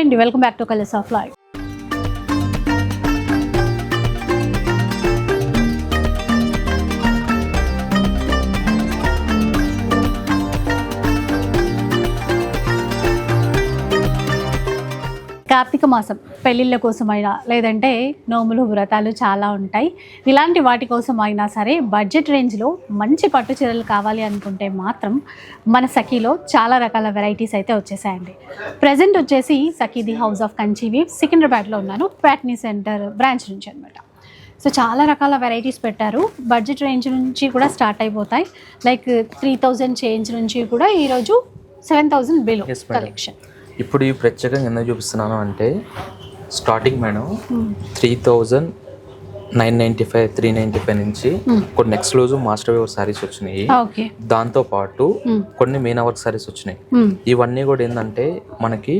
Hi అండి. Welcome back to colours of life. Karthika మాసం పెళ్ళిళ్ళ కోసమైనా లేదంటే నోములు వ్రతాలు చాలా ఉంటాయి. ఇలాంటి వాటి కోసం అయినా సరే బడ్జెట్ రేంజ్లో మంచి పట్టు చీరలు కావాలి అనుకుంటే మాత్రం మన సఖీలో చాలా రకాల వెరైటీస్ అయితే వచ్చేసాయండి. ప్రజెంట్ వచ్చేసి సఖీది హౌస్ ఆఫ్ కంచీవి సికింద్రాబాద్లో ఉన్నాను. ప్యాట్నీ సెంటర్ బ్రాంచ్ నుంచి అనమాట సో చాలా రకాల వెరైటీస్ పెట్టారు. బడ్జెట్ రేంజ్ నుంచి కూడా స్టార్ట్ అయిపోతాయి. లైక్ త్రీ థౌజండ్ చేంజ్ నుంచి కూడా ఈరోజు సెవెన్ థౌజండ్ బిలో. కలెక్షన్ ఇప్పుడు ఈ ప్రత్యేకంగా ఎందుకు చూపిస్తున్నాను అంటే starting madam three thousand nine ninety five three ninety five నుంచి కొన్ని ఎక్స్క్లూజివ్ మాస్టర్ వేవర్ సారీస్ వచ్చినాయి. దాంతో పాటు కొన్ని మెయిన్ వర్క్ సారీస్ వచ్చినాయి. ఇవన్నీ కూడా ఏంటంటే మనకి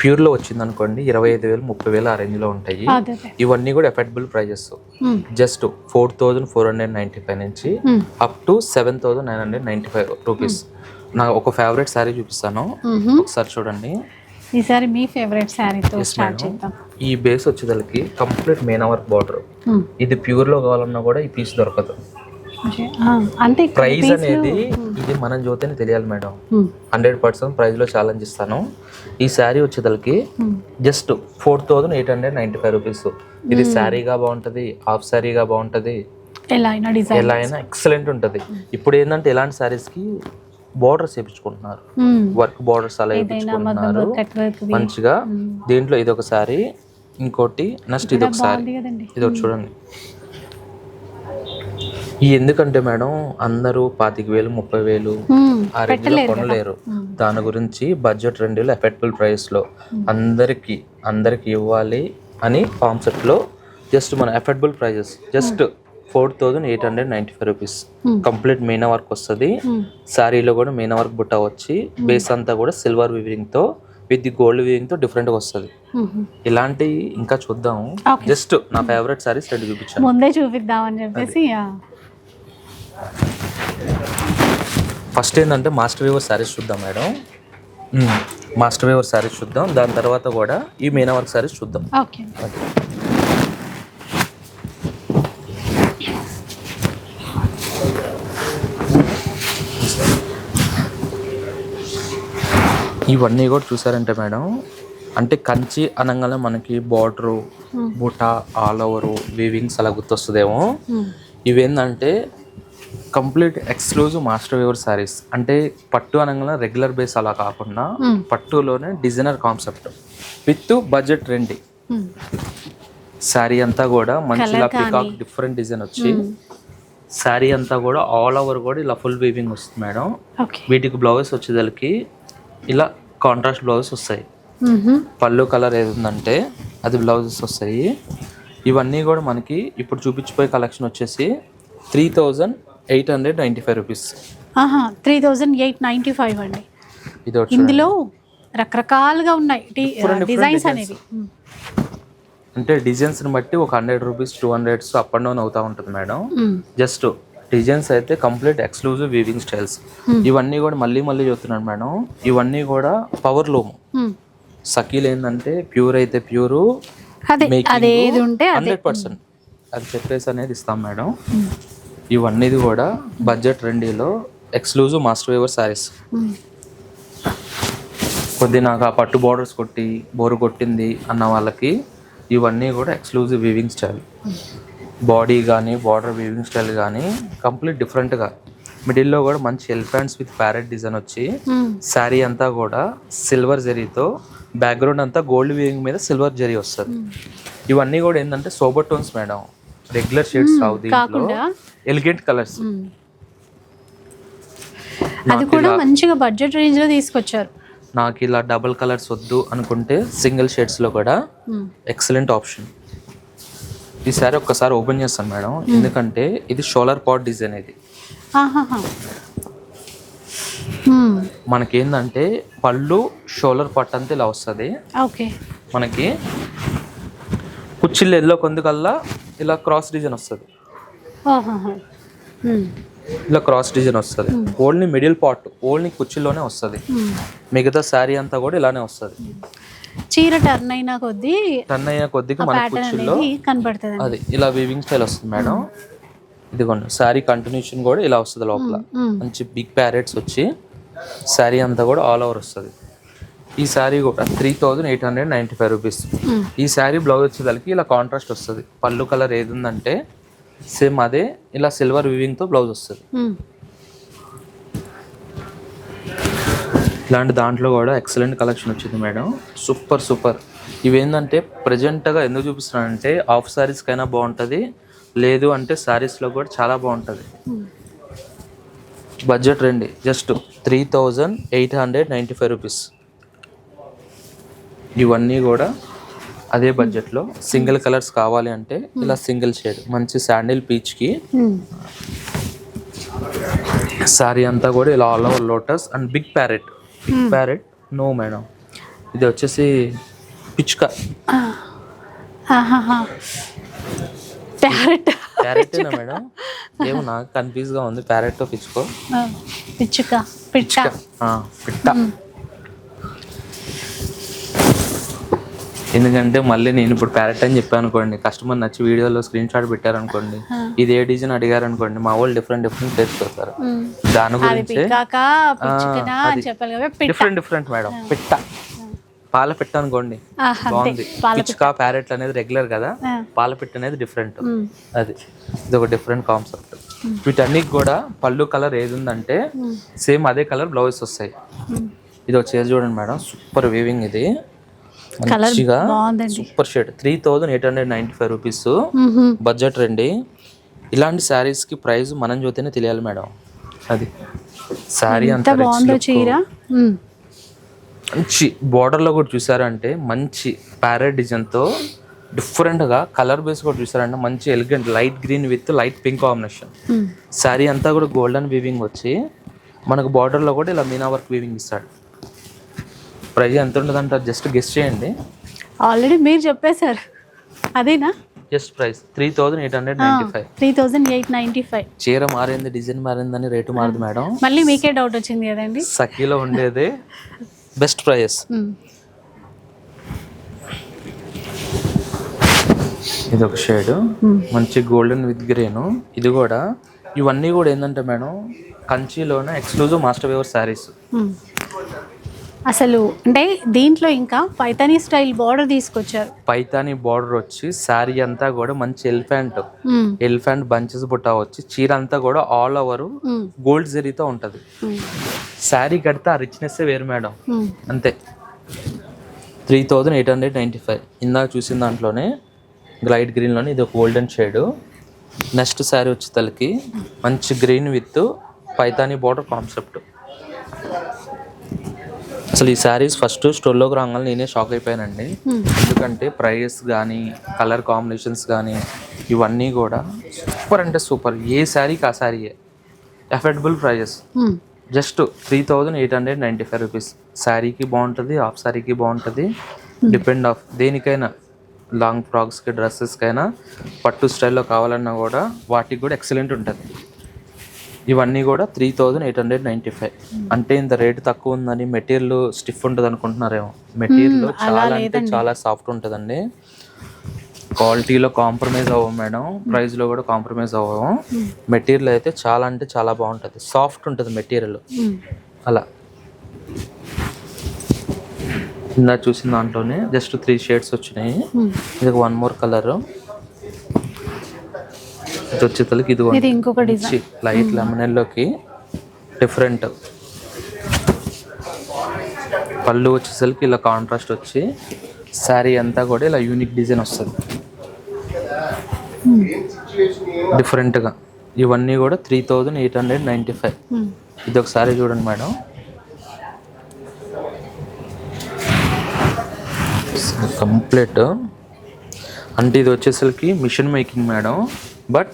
ప్యూర్లో వచ్చింది అనుకోండి ఇరవై ఐదు వేలు ముప్పై వేలు ఆ రేంజ్లో ఉంటాయి. అదే అదే. ఇవన్నీ కూడా affordable prices. Just four thousand four hundred ninety five నుంచి. Up to seven thousand nine hundred ninety five rupees నా ఒక ఫేవరెట్ శారీ చూపిస్తాను. మ్మ్. ఒకసారి చూడండి. ఈసారి మీ ఫేవరెట్ శారీతో స్టార్ట్. చేద్దాం. ఈ బేస్ వచ్చేదానికి కంప్లీట్ మెయిన్ వర్క్ బార్డర్. ఇది ప్యూర్లో కావాలన్నా కూడా ఈ పీస్ దొరకదు. ఇక్కడ ప్రైస్ అనేది ఇది మనం చూస్తేనే తెలియాలి మేడం. హండ్రెడ్ పర్సెంట్ ప్రైస్లో ఛాలెంజ్ ఇస్తాను. ఈ శారీ వచ్చేదానికి. Just four thousand eight hundred ninety five rupees ఇది శారీగా బాగుంటది హాఫ్ శారీగా బాగుంటది. ఎలా అయినా డిజైన్ ఎలా అయినా ఎక్సలెంట్ ఉంటది. ఇప్పుడు ఏంటంటే ఇలాంటి శారీస్కి బార్డర్స్ వేయించుకుంటున్నారు. వర్క్ బార్డర్స్ అలా వేయించుకుంటున్నారు మంచిగా దీంట్లో ఇది ఒక శారీ ఇంకోటి నెక్స్ట్ ఇది ఒక శారీ బాగుంది కదండి ఇది ఒకటి చూడండి. ఈ ఎందుకంటే మేడం అందరూ పాతిక వేలు ముప్పై వేలు. ఆ రేంజ్లో కొనలేరు. దాని గురించి బడ్జెట్ రెండులో ఎఫెక్టబుల్ ప్రైస్లో అందరికి అందరికి ఇవ్వాలి అని కాన్సెప్ట్లో జస్ట్ మన affordable prices just four thousand eight hundred ninety five rupees. Complete meena work వస్తుంది. మ్మ్. శారీలో కూడా మీనా వర్క్ బుట్ట వచ్చి బేస్ అంతా కూడా సిల్వర్ వివింగ్తో విత్ గోల్డ్ వివింగ్తో డిఫరెంట్గా వస్తుంది. ఇలాంటివి ఇంకా చూద్దాం. జస్ట్ నా ఫేవరెట్ సారీస్ రెండు చూపించాను. ముందే చూపిద్దామని చెప్పేసి ఆ. ఫస్ట్ ఏంటంటే మాస్టర్ వేవర్ సారీస్ చూద్దాం మేడం. మాస్టర్ వేవర్ సారీస్ చూద్దాం. దాని తర్వాత కూడా ఈ మీనా వర్క్ సారీస్ చూద్దాం. ఓకే ఇవన్నీ కూడా చూసారంటే మేడం అంటే కంచి అనగానే మనకి బార్డరు బుట్ట ఆల్ ఓవర్ వీవింగ్స్ అలా గుర్తొస్తుందేమో. ఇవేంటంటే complete exclusive master weaver sarees అంటే పట్టు అనగానే రెగ్యులర్ బేస్ అలా కాకుండా. పట్టులోనే డిజైనర్ కాన్సెప్ట్ విత్ బడ్జెట్ మ్మ్. శారీ అంతా కూడా మంచి ఇలా పికాక్ డిఫరెంట్ డిజైన్ వచ్చి శారీ అంతా కూడా ఆల్ ఓవర్ కూడా ఇలా ఫుల్ వీవింగ్ వస్తుంది మేడం. వీటికి బ్లౌజెస్ వచ్చేదానికి ఇలా కాంట్రాస్ట్ బ్లౌజెస్ వస్తాయి. పళ్ళు కలర్ ఏది ఉందంటే అది బ్లౌజెస్ వస్తాయి ఇవన్నీ కూడా మనకి ఇప్పుడు చూపించిపోయే కలెక్షన్ వచ్చేసి three thousand eight hundred ninety five rupees three thousand eight ninety five అండి. ఇందులో రకరకాలుగా ఉన్నాయి డిజైన్స్. అనేవి. అంటే డిజైన్స్ని బట్టి ఒక hundred rupees two hundreds up and down అవుతూ ఉంటుంది మేడం. జస్ట్ డిజైన్స్ అయితే కంప్లీట్ ఎక్స్క్లూజివ్ వీవింగ్ స్టైల్స్ ఇవన్నీ కూడా మళ్ళీ మళ్ళీ చెప్తున్నాను మేడం. ఇవన్నీ కూడా పవర్ లూమ్ మ్మ్. సకీల్ ఏంటంటే ప్యూర్ అయితే ప్యూరు హండ్రెడ్ పర్సెంట్ అది చెప్పేసి అనేది ఇస్తాం మేడం. ఇవన్నీది కూడా బడ్జెట్ రెండీలో ఎక్స్క్లూజివ్ మాస్టర్ వేవర్ సారీస్. కొద్ది నాకు ఆ పట్టు బార్డర్స్ కొట్టి బోరు కొట్టింది అన్న వాళ్ళకి ఇవన్నీ కూడా ఎక్స్క్లూజివ్ వీవింగ్ స్టైల్ బాడీ కానీ బార్డర్ వీవింగ్ స్టైల్ కానీ కంప్లీట్ డిఫరెంట్గా మిడిల్లో కూడా మంచి ఎలిఫెంట్స్ విత్ ప్యారెట్ డిజైన్ వచ్చి మ్మ్. శారీ అంతా కూడా సిల్వర్ జరీతో బ్యాక్గ్రౌండ్ అంతా గోల్డ్ వీవింగ్ మీద సిల్వర్ జరీ వస్తుంది ఇవన్నీ కూడా ఏంటంటే sober tones madam regular shades రావు దీంట్లో? Elegant colours. అది కూడా మంచిగా బడ్జెట్ రేంజ్లో తీసుకొచ్చారు నాకు ఇలా డబుల్ కలర్స్ వద్దు అనుకుంటే సింగిల్ షేడ్స్లో కూడా మ్మ్. ఎక్సలెంట్ ఆప్షన్ ఈ సారీ ఒక్కసారి ఓపెన్ చేస్తాను మేడం. ఎందుకంటే ఇది షోలర్ పాట్ డిజైన్ ఇది. మనకేందంటే పళ్ళు షోలర్ పాట్ అంతా ఇలా వస్తుంది. ఓకే. మనకి కుచ్చిళ్ళు ఎల్లో కొందుకల్లా ఇలా క్రాస్ డిజైన్ వస్తుంది. ఇలా క్రాస్ డిజైన్ వస్తుంది. ఓన్లీ మిడిల్ పార్ట్ ఓన్లీ కుచ్చిల్లోనే వస్తుంది. మిగతా శారీ అంతా కూడా ఇలానే వస్తుంది. చీర టర్న్ అయినా కొద్దీ టర్న్ అయ్యే కొద్దిగా మన అనేది కనబడుతుంది అది ఇలా వీవింగ్ స్టైల్ వస్తుంది మేడం. ఇదిగోండి శారీ కంటిన్యూషన్ కూడా ఇలా వస్తుంది లోపల. మంచి బిగ్ ప్యారెట్స్ వచ్చి శారీ అంతా కూడా ఆల్ ఓవర్ వస్తుంది. ఈ శారీ కూడా three thousand eight hundred ninety five rupees ఈ శారీ బ్లౌజ్ వచ్చేసరికి ఇలా కాంట్రాస్ట్ వస్తుంది. పళ్ళు కలర్ ఏది ఉందంటే సేమ్ అదే ఇలా సిల్వర్ వివింగ్తో బ్లౌజ్ వస్తుంది. ఇలాంటి దాంట్లో కూడా ఎక్సలెంట్ కలెక్షన్ వచ్చింది మేడం. సూపర్ సూపర్ ఇవేంటంటే ప్రజెంట్గా ఎందుకు చూపిస్తున్నానంటే ఆఫ్ శారీస్కైనా బాగుంటుంది లేదు అంటే శారీస్లో కూడా చాలా బాగుంటుంది. బడ్జెట్ రండి just three thousand eight hundred ninety five rupees ఇవన్నీ కూడా అదే బడ్జెట్లో సింగిల్ కలర్స్ కావాలి అంటే ఇలా సింగిల్ షేడ్ మంచి శాండిల్ పీచ్కి శారీ అంతా కూడా ఇలా all over lotus and big parrot parrot no madam ఇది వచ్చేసి పిచ్చుక. ప్యారెట్ ప్యారెట్టేనా మేడం? ఏమో నాకు కన్ఫ్యూజ్గా ఉంది. ప్యారెట్ పిచ్చుకో. పిచ్చుక. పిట్ట. ఆ, పిట్ట. ఎందుకంటే మళ్ళీ నేను ఇప్పుడు ప్యారెట్ అని చెప్పాను అనుకోండి కస్టమర్ నచ్చి వీడియోలో స్క్రీన్ షాట్ పెట్టారనుకోండి ఇది ఏ డిజైన్ అడిగారు అనుకోండి మా వాళ్ళు డిఫరెంట్ డిఫరెంట్ పెడతారు. దాని గురించి డిఫరెంట్ డిఫరెంట్ మేడం పిట్ట. పాల పిట్ట అనుకోండి. బాగుంది. పిచ్చుక ప్యారెట్ అనేది రెగ్యులర్ కదా. పాల పిట్ట అనేది డిఫరెంట్ అది ఇది ఒక డిఫరెంట్ కాన్సెప్ట్ వీటన్నికి కూడా పళ్ళు కలర్ ఏది ఉందంటే సేమ్ అదే కలర్ బ్లౌజెస్ వస్తాయి. ఇది వచ్చేది చూడండి మేడం సూపర్ వీవింగ్ ఇది. మంచిగా super shade three thousand eight hundred ninety five rupees budget రండి. ఇలాంటి శారీస్కి ప్రైస్ మనం చూస్తేనే తెలియాలి మేడం. అది. శారీ అంతా. చీర. మంచి border లో కూడా చూసారంటే మంచి ప్యారెట్ డిజైన్తో డిఫరెంట్గా కలర్ బేస్ కూడా చూసారంటే మంచి elegant light green with light pink combination. Saree అంతా కూడా గోల్డెన్ వీవింగ్ వచ్చి మనకు border లో కూడా ఇలా మీనా వర్క్ వీవింగ్ ఇస్తాడు. ప్రైస్ ఎంత ఉంటుంది అంటారు జస్ట్ గెస్ట్ చేయండి. ఆల్రెడీ మీరు చెప్పేశారు. అదేనా? Just price three thousand eight hundred ninety five three thousand eight ninety five చీర మారింది డిజైన్ మారిందని రేటు మారదు మేడం. మళ్ళీ మీకే డౌట్ వచ్చింది కదండి. సఖీలో ఉండేదే. Best price. ఇది ఒక షేడ్ మంచి గోల్డెన్ విత్ గ్రీన్ ఇది కూడా ఇవన్నీ కూడా ఏంటంటే మేడం కంచిలోనే ఎక్స్క్లూజివ్ మాస్టర్ వేవర్ శారీస్. అసలు అంటే దీంట్లో ఇంకా పైతానీ స్టైల్ బార్డర్ తీసుకొచ్చారు పైతాని బార్డర్ వచ్చి శారీ అంతా కూడా మంచి ఎలిఫెంట్. ఎలిఫెంట్ బంచెస్ బుట్ట వచ్చి చీర అంతా కూడా ఆల్ ఓవర్. గోల్డ్ జరీతో ఉంటుంది. శారీ కడితే ఆ రిచ్నెస్ వేరు మేడం. అంతే three thousand eight hundred ninety five ఇందాక చూసిన దాంట్లోనే గ్లైట్ గ్రీన్లోనే ఇది ఒక గోల్డెన్ షేడ్ నెక్స్ట్ శారీ వచ్చి తలకి మంచి green with Paithani border concept అసలు ఈ శారీస్ ఫస్ట్ స్టోర్లోకి రాగానే నేనే షాక్ అయిపోయానండి. ఎందుకంటే ప్రైస్ కానీ కలర్ కాంబినేషన్స్ కానీ ఇవన్నీ కూడా సూపర్ అంటే సూపర్. ఏ శారీకి ఆ శారీయే. Affordable prices. Just three thousand eight hundred ninety five rupees. శారీకి బాగుంటుంది హాఫ్ శారీకి బాగుంటుంది. డిపెండ్ ఆఫ్ దేనికైనా లాంగ్ ఫ్రాక్స్కి డ్రెస్సెస్కైనా పట్టు స్టైల్లో కావాలన్నా కూడా వాటికి కూడా ఎక్సలెంట్ ఉంటుంది. ఇవన్నీ కూడా three thousand eight hundred ninety five అంటే ఇంత రేటు తక్కువ ఉందని మెటీరియల్ స్టిఫ్ ఉంటుంది అనుకుంటున్నారేమో. మెటీరియల్ చాలా అంటే చాలా సాఫ్ట్ ఉంటుందండి. క్వాలిటీలో కాంప్రమైజ్ అవ్వం మేడం. ప్రైస్లో కూడా కాంప్రమైజ్ అవ్వము మెటీరియల్ అయితే చాలా అంటే చాలా బాగుంటుంది. సాఫ్ట్ ఉంటుంది మెటీరియల్ ఉమ్. అలా. ఇందా చూసిన దాంట్లోనే జస్ట్ త్రీ షేడ్స్ వచ్చినాయి. ఇది వన్ మోర్ కలర్ ఇది ఇది ఇది ఇంకొక డిజైన్. Light లెమనెల్లోకి different. పళ్ళు వచ్చేసరికి ఇలా కాంట్రాస్ట్ వచ్చి శారీ అంతా కూడా ఇలా యూనిక్ డిజైన్ వస్తుంది. డిఫరెంట్గా. ఇవన్నీ కూడా three thousand eight hundred ninety five. ఇది ఒకసారి చూడండి మేడం. కంప్లీట్. అంటే ఇది వచ్చేసరికి machine making madam. But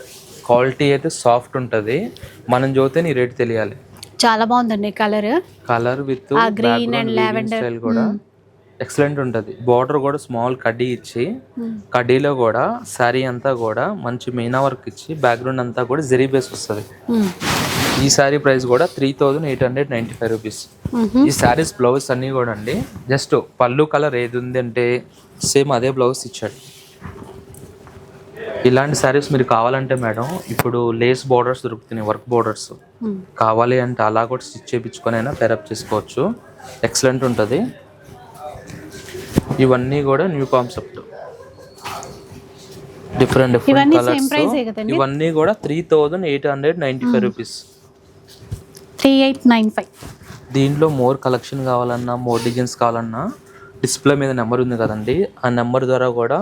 quality అయితే సాఫ్ట్ ఉంటుంది. మనం చూస్తే నీ రేట్ తెలియాలి. చాలా బాగుందండి colour. Colour with green and lavender. Style కూడా ఎక్సలెంట్ ఉంటుంది. బార్డర్ కూడా స్మాల్ కడ్డీ ఇచ్చి కడ్డీలో కూడా శారీ అంతా కూడా మంచి మీనా వర్క్ ఇచ్చి బ్యాక్గ్రౌండ్ అంతా కూడా జెరీ బేస్ వస్తుంది. ఈ ఈ శారీ ప్రైస్ కూడా three thousand eight hundred ninety five rupees. ఈ శారీస్ బ్లౌజ్ అన్నీ కూడా అండి జస్ట్ పళ్ళు కలర్ ఏది ఉంది అంటే సేమ్ అదే బ్లౌజ్ ఇచ్చాడు. ఇలాంటి శారీస్ మీరు కావాలంటే మేడం ఇప్పుడు లేస్ బోర్డర్స్ దొరుకుతున్నాయి వర్క్ బోర్డర్స్ కావాలి అంటే అలా కూడా స్టిచ్ చేయించుకొని అయినా పేరప్ చేసుకోవచ్చు. ఎక్సలెంట్ ఉంటుంది. ఇవన్నీ కూడా new concept different different colours? ఇవన్నీ కూడా three thousand eight hundred ninety five rupees three eight nine five దీంట్లో మోర్ కలెక్షన్ కావాలన్నా మోర్ డిజైన్స్ కావాలన్నా డిస్ప్లే మీద నెంబర్ ఉంది కదండి. ఆ నెంబర్ ద్వారా కూడా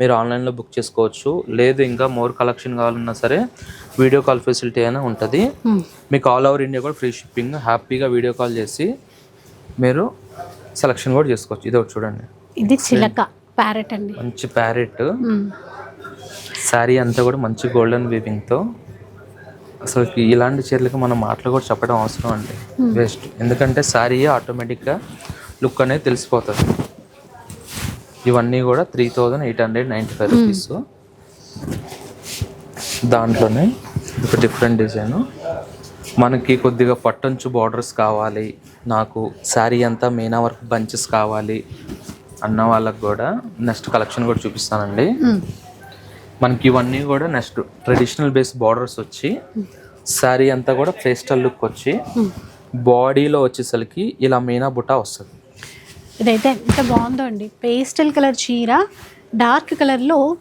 మీరు ఆన్లైన్లో బుక్ చేసుకోవచ్చు. లేదు ఇంకా మోర్ కలెక్షన్ కావాలన్నా సరే వీడియో కాల్ ఫెసిలిటీ అయినా ఉంటుంది. మీకు ఆల్ ఓవర్ ఇండియా కూడా ఫ్రీ షిప్పింగ్ హ్యాపీగా వీడియో కాల్ చేసి మీరు సెలెక్షన్ కూడా చేసుకోవచ్చు. ఇది ఒకటి చూడండి. ఇది చిలక ప్యారెట్ అండి. మంచి ప్యారెట్. మ్మ్. శారీ అంతా కూడా మంచి గోల్డెన్ వీవింగ్తో అసలు ఇలాంటి చీరలకి మనం మాటలు కూడా చెప్పడం అవసరం అండి. వేస్ట్ ఎందుకంటే శారీ ఆటోమేటిక్గా లుక్ అనేది తెలిసిపోతుంది. ఇవన్నీ కూడా three thousand eight hundred ninety five rupees దాంట్లోనే ఒక డిఫరెంట్ డిజైన్ మనకి కొద్దిగా పట్టంచు బార్డర్స్ కావాలి. నాకు శారీ అంతా మీనా వర్క్ బంచెస్ కావాలి అన్న వాళ్ళకి కూడా నెక్స్ట్ కలెక్షన్ కూడా చూపిస్తానండి. మ్మ్. మనకి ఇవన్నీ కూడా నెక్స్ట్ ట్రెడిషనల్ బేస్ బార్డర్స్ వచ్చి శారీ అంతా కూడా పేస్టల్ లుక్ వచ్చి బాడీలో వచ్చేసరికి ఇలా మీనా బుట్ట వస్తుంది. ఇదైతే ఎంత బాగుందో అండి. పేస్టల్ కలర్ చీర డార్క్ కలర్లో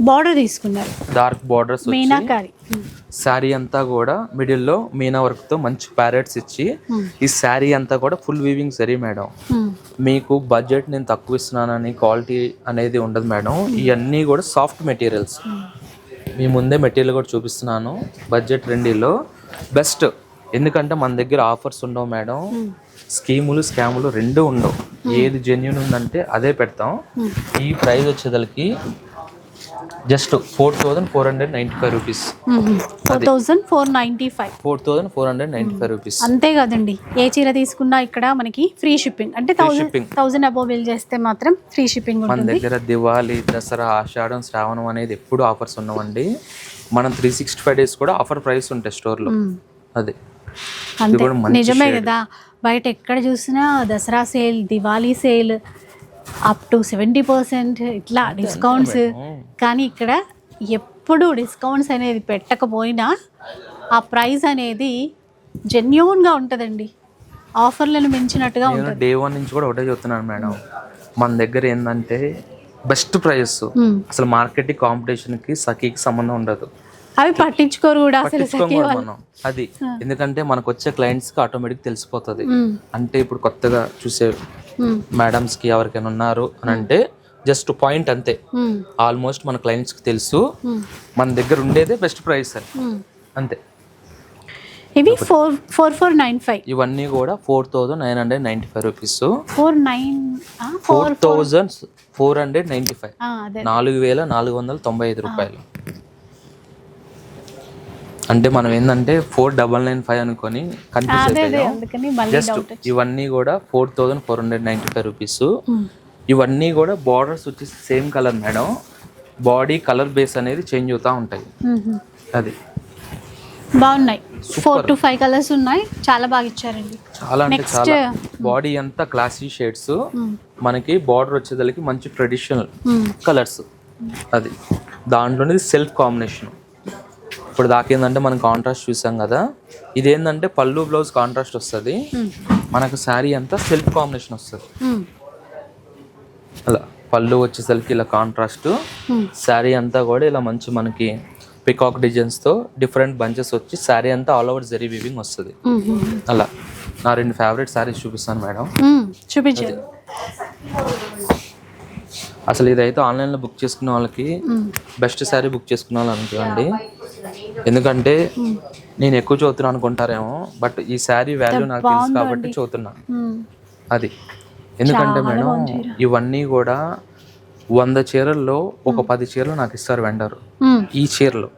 బార్డర్ తీసుకున్నారు. Dark borders meenakari. శారీ అంతా కూడా మిడిల్లో మీనా వర్క్తో మంచి ప్యారెట్స్ ఇచ్చి ఈ శారీ అంతా కూడా ఫుల్ వీవింగ్ సరీ మేడం. మ్మ్. మీకు బడ్జెట్ నేను తక్కువ ఇస్తున్నానని క్వాలిటీ అనేది ఉండదు మేడం. ఇవన్నీ కూడా సాఫ్ట్ మెటీరియల్స్. మీ ముందే మెటీరియల్ కూడా చూపిస్తున్నాను. బడ్జెట్ రెండిలో బెస్ట్. ఎందుకంటే మన దగ్గర ఆఫర్స్ ఉండవు మేడం. స్కీములు స్కాములు రెండు ఉండవు. ఏది జెన్యున్ ఉందంటే అదే పెడతాం. ఈ price వచ్చేదలకి just four thousand four hundred ninety five rupees four thousand four ninety five four thousand four hundred ninety five rupees అంతే కదండి. ఏ చీర తీసుకున్నా ఇక్కడ మనకి ఫ్రీ షిప్పింగ్ అంటే shipping. థౌజండ్ అబోవ్ బిల్ చేస్తే మాత్రం ఫ్రీ షిప్పింగ్ మన దగ్గర దివాళీ దసరా ఆషాఢం శ్రావణం అనేది ఎప్పుడు ఆఫర్స్ ఉండవండి మనం త్రీ సిక్స్టీ ఫైవ్ డేస్ కూడా ఆఫర్ ప్రైస్ ఉంటాయి స్టోర్లో. అది. నిజమే. కదా. బయట ఎక్కడ చూసినా Dussehra sale Diwali sale up to seventy percent ఇట్లా డిస్కౌంట్స్ కానీ ఇక్కడ ఎప్పుడు డిస్కౌంట్స్ అనేది పెట్టకపోయినా ఆ ప్రైస్ అనేది జెన్యున్గా ఉంటుందండి. ఆఫర్లను మించినట్టుగా ఉంటుంది. డే వన్ నుంచి కూడా ఒకటే చెప్తున్నాను మేడం. మన దగ్గర ఏంటంటే బెస్ట్ ప్రైస్. అసలు మార్కెట్ కాంపిటీషన్కి సఖీకి సంబంధం ఉండదు. అవి పట్టించుకోరు కూడా అసలు మనం. అది ఎందుకంటే మనకు వచ్చే క్లయింట్స్కి ఆటోమేటిక్ తెలిసిపోతుంది. అంటే ఇప్పుడు కొత్తగా చూసే మ్మ్. మేడమ్స్కి ఎవరికైనా ఉన్నారు అని అంటే జస్ట్ పాయింట్ అంతే. ఆల్మోస్ట్ మన క్లయింట్స్కి తెలుసు. మ్మ్. మన దగ్గర ఉండేదే బెస్ట్ ప్రైస్ అని. అంతే. ఇవి four four four nine five. ఇవన్నీ కూడా four thousand nine hundred ninety five rupees. Four nine four thousand four. Hundred ninety five. అదే. నాలుగు వేల నాలుగు వందల తొంభై ఐదు రూపాయలు. అంటే మనం ఏంటంటే ఫోర్ డబల్ నైన్ ఫైవ్ అనుకొని కన్ఫ్యూజ్ జస్ట్ ఇవన్నీ కూడా four thousand four hundred ninety five rupees ఇవన్నీ కూడా బార్డర్స్ వచ్చేసి same colour madam body colour base అనేది చేంజ్ అవుతూ ఉంటాయి. అది. బాగున్నాయి. ఫోర్ టు ఫైవ్ కలర్స్ ఉన్నాయి. చాలా బాగా ఇచ్చారండి. చాలా అంటే చాలా. బాడీ అంతా క్లాసీ షేడ్స్ మనకి బార్డర్ వచ్చేదానికి మంచి ట్రెడిషనల్. కలర్స్ అది. దాంట్లోనే సెల్ఫ్ కాంబినేషన్ ఇప్పుడు దాకేందంటే మనం కాంట్రాస్ట్ చూసాం కదా ఇదేంటంటే పళ్ళు బ్లౌజ్ కాంట్రాస్ట్ వస్తుంది. మనకు శారీ అంతా సెల్ఫ్ కాంబినేషన్ వస్తుంది. అలా పళ్ళు వచ్చేసరికి ఇలా కాంట్రాస్ట్. శారీ అంతా కూడా ఇలా మంచి మనకి పికాక్ డిజైన్స్తో డిఫరెంట్ బంచెస్ వచ్చి శారీ అంతా ఆల్ ఓవర్ జరీ వివింగ్ వస్తుంది. అలా నా రెండు ఫేవరెట్ శారీస్ చూపిస్తాను మేడం. చూపించండి అసలు ఇదైతే ఆన్లైన్లో బుక్ చేసుకున్న వాళ్ళకి బెస్ట్ శారీ బుక్ చేసుకున్న వాళ్ళు అనుకోండి. ఎందుకంటే నేను ఎక్కువ చదువుతున్నాను అనుకుంటారేమో బట్ ఈ శారీ వాల్యూ నాకు తెలుసు కాబట్టి చదువుతున్నా. అది ఎందుకంటే మేడం ఇవన్నీ కూడా వంద చీరల్లో ఒక పది చీరలు నాకు ఇస్తారు వెండర్. ఈ చీరలు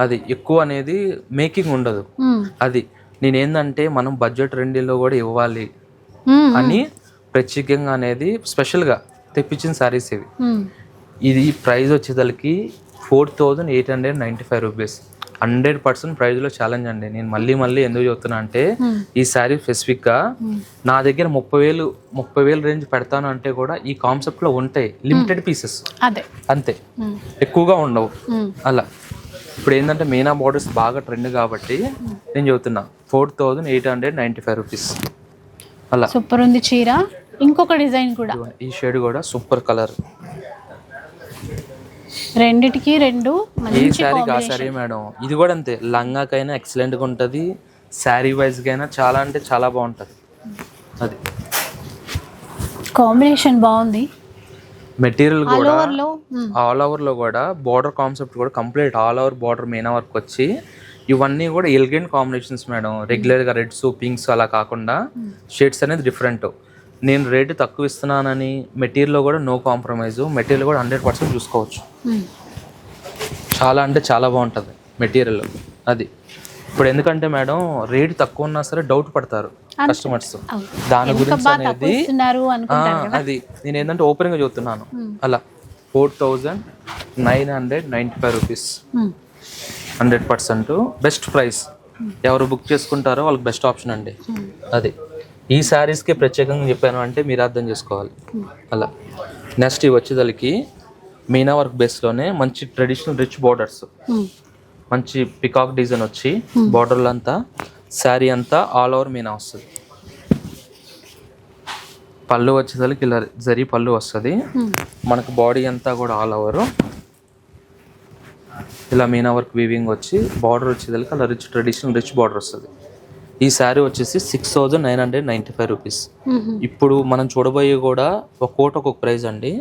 అదే ఎక్కువ అనేది మేకింగ్ ఉండదు. అది నేనేందంటే మనం బడ్జెట్ రెండిలో కూడా ఇవ్వాలి. అని ప్రత్యేకంగా అనేది స్పెషల్గా తెప్పించిన శారీస్ ఇవి. ఇది ప్రైస్ వచ్చేసరికి four thousand eight hundred ninety five rupees. Hundred percent ప్రైస్లో ఛాలెంజ్ అండి. నేను మళ్ళీ మళ్ళీ ఎందుకు చెప్తున్నా అంటే ఈ శారీ స్పెసిఫిక్గా నా దగ్గర ముప్పై వేలు ముప్పై వేలు రేంజ్ పెడతాను అంటే కూడా ఈ కాన్సెప్ట్లో ఉంటాయి లిమిటెడ్ పీసెస్ అదే. అంతే. ఎక్కువగా ఉండవు. అలా. ఇప్పుడు ఏంటంటే మీనా బార్డర్స్ బాగా ట్రెండ్ కాబట్టి నేను చెబుతున్నా four thousand eight hundred ninety five rupees. అలా. సూపర్ ఉంది చీర. ఇంకొక డిజైన్ కూడా. ఈ షేడ్ కూడా సూపర్ కలర్. రెండిటికి రెండు ఏ శారీ కా శారీ మేడం. ఇది కూడా అంతే. లంగాకైనా ఎక్సలెంట్గా ఉంటుంది. శారీ వైజ్గా అయినా చాలా అంటే చాలా బాగుంటుంది. అది. కాంబినేషన్ బాగుంది. మెటీరియల్ ఆల్ కూడా ఓవర్లో మ్మ్. ఆల్ ఓవర్లో కూడా బార్డర్ కాన్సెప్ట్ కూడా complete all over border meena work వచ్చి ఇవన్నీ కూడా ఎలిగెంట్ కాంబినేషన్స్ మేడం. రెగ్యులర్గా రెడ్స్ పింక్స్ అలా కాకుండా షేడ్స్ అనేది డిఫరెంట్ నేను రేటు తక్కువ ఇస్తున్నానని మెటీరియల్లో కూడా నో కాంప్రమైజ్ మెటీరియల్ కూడా హండ్రెడ్ పర్సెంట్ చూసుకోవచ్చు. మ్మ్. చాలా అంటే చాలా బాగుంటుంది మెటీరియల్. అది. ఇప్పుడు ఎందుకంటే మేడం రేటు తక్కువ ఉన్నా సరే డౌట్ పడతారు కస్టమర్స్. దాని గురించి అనేది అది. నేను ఏంటంటే ఓపెన్గా చెప్తున్నాను. అలా. Four thousand nine hundred ninety five rupees. Hundred percent best price ఎవరు బుక్ చేసుకుంటారో వాళ్ళకి బెస్ట్ ఆప్షన్ అండి. అది. ఈ శారీస్కి ప్రత్యేకంగా చెప్పాను అంటే మీరు అర్థం చేసుకోవాలి. అలా. నెక్స్ట్ ఇవి వచ్చేదానికి మీనా వర్క్ బేస్లోనే మంచి ట్రెడిషనల్ రిచ్ బార్డర్స్. మంచి పికాక్ డిజైన్ వచ్చి బార్డర్లు అంతా శారీ అంతా ఆల్ ఓవర్ మీనా వస్తుంది. పళ్ళు వచ్చేసరికి ఇలా జరీ పళ్ళు వస్తుంది. మనకు బాడీ అంతా కూడా ఆల్ ఓవర్. ఇలా మీనా వర్క్ వీవింగ్ వచ్చి బార్డర్ వచ్చేసరికి అలా రిచ్ ట్రెడిషనల్ రిచ్ బార్డర్ వస్తుంది. ఈ శారీ వచ్చేసి six thousand nine hundred ninety five rupees. ఇప్పుడు మనం చూడబోయే కూడా ఒక కోట ఒక్కొక్క ప్రైస్ అండి.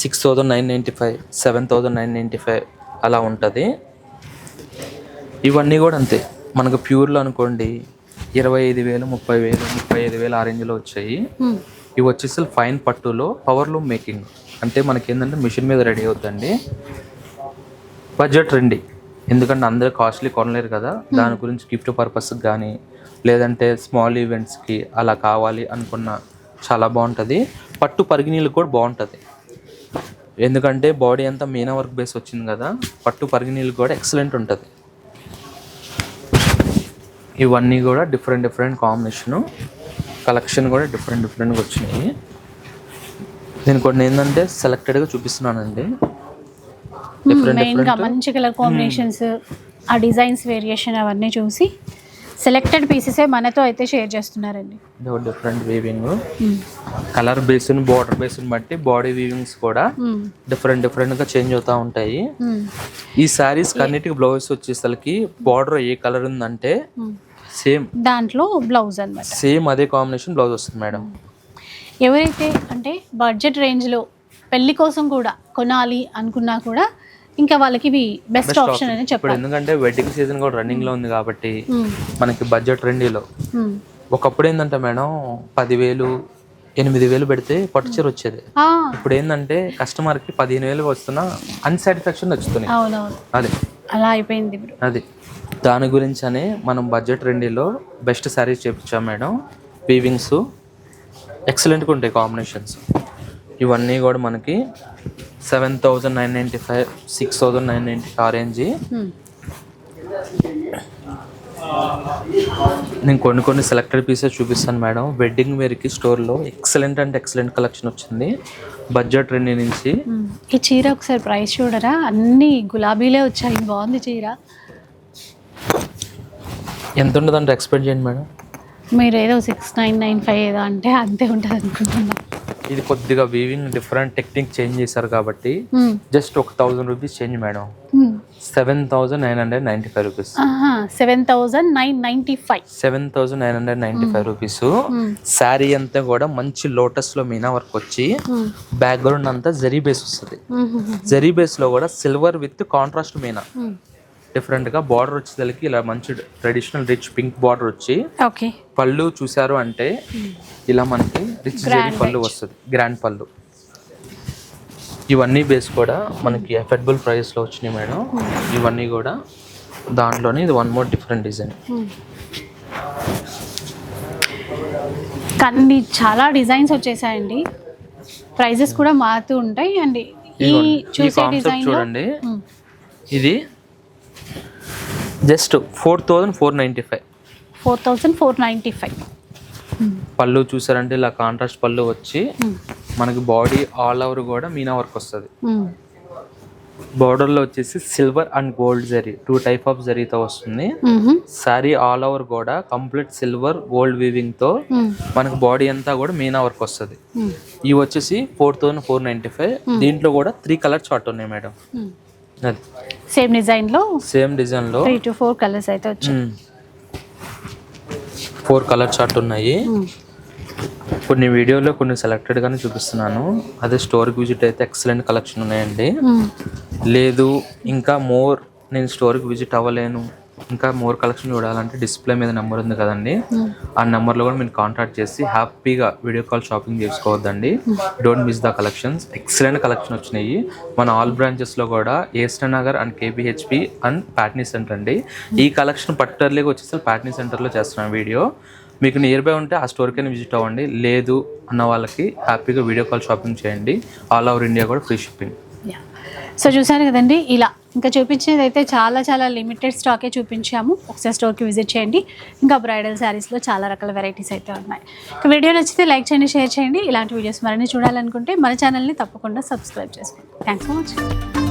Six thousand nine ninety five seven thousand nine ninety five అలా ఉంటుంది. ఇవన్నీ కూడా అంతే. మనకు ప్యూర్లో అనుకోండి ఇరవై ఐదు వేలు ముప్పై వేలు ముప్పై ఐదు వేలు ఆ రేంజ్లో వచ్చాయి. ఇవి వచ్చేసి ఫైన్ పట్టులో పవర్ లూమ్ మేకింగ్. అంటే మనకి ఏంటంటే మిషన్ మీద రెడీ అవుతుందండి. బడ్జెట్ రండి. ఎందుకంటే అందరూ కాస్ట్లీ కొనలేరు కదా. దాని గురించి గిఫ్ట్ పర్పస్కి కానీ లేదంటే స్మాల్ ఈవెంట్స్కి అలా కావాలి అనుకున్న చాలా బాగుంటుంది. పట్టు పరిగినీళ్ళు కూడా బాగుంటుంది. ఎందుకంటే బాడీ అంతా మీనా వర్క్ బేస్ వచ్చింది కదా పట్టు పరిగినీళ్ళు కూడా ఎక్సలెంట్ ఉంటుంది. ఇవన్నీ కూడా డిఫరెంట్ డిఫరెంట్ కాంబినేషను కలెక్షన్ కూడా డిఫరెంట్ డిఫరెంట్గా వచ్చినాయి. నేను కొన్ని ఏంటంటే సెలెక్టెడ్గా చూపిస్తున్నానండి. డిఫరెంట్ మెయిన్గా మంచి కలర్ కాంబినేషన్స్ ఆ డిజైన్స్ వేరియేషన్ అవన్నీ చూసి సెలెక్టెడ్ పీసెసే మనతో అయితే షేర్ చేస్తున్నారండి డిఫరెంట్ వీవింగ్. కలర్ బేస్ని బార్డర్ బేస్ని బట్టి బాడీ వీవింగ్స్ కూడా మ్మ్. డిఫరెంట్ డిఫరెంట్గా చేంజ్ అవుతూ ఉంటాయి మ్మ్. ఈ శారీస్ అన్నిటికి బ్లౌజ్ వచ్చేసరికి బార్డర్ ఏ కలర్ ఉందంటే. సేమ్ దాంట్లో బ్లౌజ్ అన్నమాట సేమ్ అదే కాంబినేషన్ బ్లౌజ్ వస్తుంది మేడం ఎవరైతే అంటే బడ్జెట్ రేంజ్లో పెళ్ళి కోసం కూడా కొనాలి అనుకున్నా కూడా ఇంకా వాళ్ళకి ఇవి బెస్ట్ ఆప్షన్ అని చెప్పాలి ఎందుకంటే వెడ్డింగ్ సీజన్ కూడా రన్నింగ్లో ఉంది కాబట్టి మ్మ్. మనకి బడ్జెట్ రెండీలో మ్మ్. ఒకప్పుడు ఏంటంటే మేడం పదివేలు ఎనిమిది వేలు పెడితే పట్టు చీర వచ్చేది. ఇప్పుడు ఏంటంటే కస్టమర్కి పదిహేను వేలు వస్తున్నా అన్సాటిస్ఫాక్షన్ అది. అలా అయిపోయింది అది. దాని గురించి అనే మనం బడ్జెట్ రెండీలో బెస్ట్ శారీస్ చేపించాం మేడం. వీవింగ్స్ ఎక్సలెంట్గా ఉంటాయి కాంబినేషన్స్ ఇవన్నీ కూడా మనకి seven thousand nine ninety five six thousand nine ninety orange మ్మ్. నేను కొన్ని కొన్ని సెలెక్టెడ్ పీసెస్ చూపిస్తాను మేడం. వెడ్డింగ్ వేర్కి స్టోర్లో ఎక్సలెంట్ అంటే ఎక్సలెంట్ కలెక్షన్ వచ్చింది. బడ్జెట్ రెండు నుంచి. మ్మ్. ఈ చీర ఒకసారి ప్రైస్ చూడరా? అన్ని గులాబీలే వచ్చాయి. బాగుంది చీర. ఎంత ఉండదంటే ఎక్స్పెక్ట్ చేయండి మేడం. మీరు ఏదో సిక్స్ నైన్ నైన్ ఫైవ్ ఏదో అంటే అంతే ఉంటుంది అనుకుంటున్నా ఇది కొద్దిగా వీవింగ్ డిఫరెంట్ టెక్నిక్ చేంజ్ చేశారు కాబట్టి. జస్ట్ ఒక thousand rupees change madam. Seven thousand nine hundred ninety five rupees seven thousand nine ninety five seven thousand nine hundred ninety five rupees sari అంతా కూడా మంచి లోటస్లో మీనా వర్క్ వచ్చి బ్యాక్గ్రౌండ్ అంతా zari base వస్తుంది. జరీ బేస్లో కూడా సిల్వర్ విత్ కాంట్రాస్ట్ మీనా. డిఫరెంట్గా బార్డర్ వచ్చేసరికి ఇలా మంచి ట్రెడిషనల్ రిచ్ పింక్ బార్డర్ వచ్చి ఓకే పళ్ళు చూసారు అంటే ఇలా మనకి రిచ్ జరీ పళ్ళు వస్తుంది. గ్రాండ్ పళ్ళు. ఇవన్నీ బేస్ కూడా మనకి అఫోర్డబుల్ ప్రైస్లో వచ్చినాయి మేడం. ఇవన్నీ కూడా దాంట్లోనే ఇది వన్ మోర్ డిఫరెంట్ డిజైన్ కానీ చాలా డిజైన్స్ వచ్చేసాయండి. ప్రైజెస్ కూడా మారుతూ ఉంటాయి. అండ్ ఈ చూసే డిజైన్ చూడండి. ఇది just four thousand four ninety five. Four thousand four ninety five. పళ్ళు చూసారంటే ఇలా కాంట్రాస్ట్ పళ్ళు వచ్చి మనకి బాడీ ఆల్ ఓవర్ కూడా మీనా వర్క్ వస్తుంది. బార్డర్లో వచ్చేసి silver and gold zari two type of జరీతో వస్తుంది. శారీ ఆల్ ఓవర్ కూడా కంప్లీట్ సిల్వర్ గోల్డ్ వీవింగ్తో మనకి బాడీ అంతా కూడా మీనా వర్క్ వస్తుంది. ఇవి వచ్చేసి four thousand four ninety five. దీంట్లో కూడా త్రీ కలర్ చార్ట్ ఉన్నాయి మేడం. సేమ్ డిజైన్లో సేమ్ డిజైన్లో. త్రీ టు ఫోర్ కలర్స్ అయితే వచ్చాయి. ఫోర్ కలర్ చార్ట్ ఉన్నాయి. కొన్ని వీడియోలో కొన్ని సెలెక్టెడ్ గానే చూపిస్తున్నాను. అదే స్టోర్కి విజిట్ అయితే ఎక్సలెంట్ కలెక్షన్ ఉన్నాయండి. లేదు ఇంకా మోర్ నేను స్టోర్కి విజిట్ అవ్వలేను. ఇంకా మోర్ కలెక్షన్ చూడాలంటే డిస్ప్లే మీద నెంబర్ ఉంది కదండి. ఆ నెంబర్లో కూడా మీరు కాంటాక్ట్ చేసి హ్యాపీగా వీడియో కాల్ షాపింగ్ చేసుకోవద్దండి. Don't miss the collections excellent collection వచ్చినాయి. మన ఆల్ బ్రాంచెస్లో కూడా ఏస్టర్ Nagar and KPHB and Patny center అండి. ఈ కలెక్షన్ పర్టికులర్గా వచ్చేసి ప్యాట్నీ సెంటర్లో చేస్తున్నాను వీడియో మీకు నియర్ బై ఉంటే ఆ స్టోర్కైనా విజిట్ అవ్వండి. లేదు అన్న వాళ్ళకి హ్యాపీగా వీడియో కాల్ షాపింగ్ చేయండి. ఆల్ ఓవర్ ఇండియా కూడా ఫ్రీ షిప్పింగ్ సో చూసారు కదండి ఇలా. ఇంకా చూపించేది అయితే చాలా చాలా లిమిటెడ్ స్టాకే చూపించాము. ఒకసారి స్టోర్కి విజిట్ చేయండి. ఇంకా బ్రైడల్ శారీస్లో చాలా రకాల వెరైటీస్ అయితే ఉన్నాయి. వీడియో నచ్చితే లైక్ చేయండి షేర్ చేయండి. ఇలాంటి వీడియోస్ మరిన్ని చూడాలనుకుంటే మన ఛానల్ని తప్పకుండా సబ్స్క్రైబ్ చేసుకోండి. Thanks for watching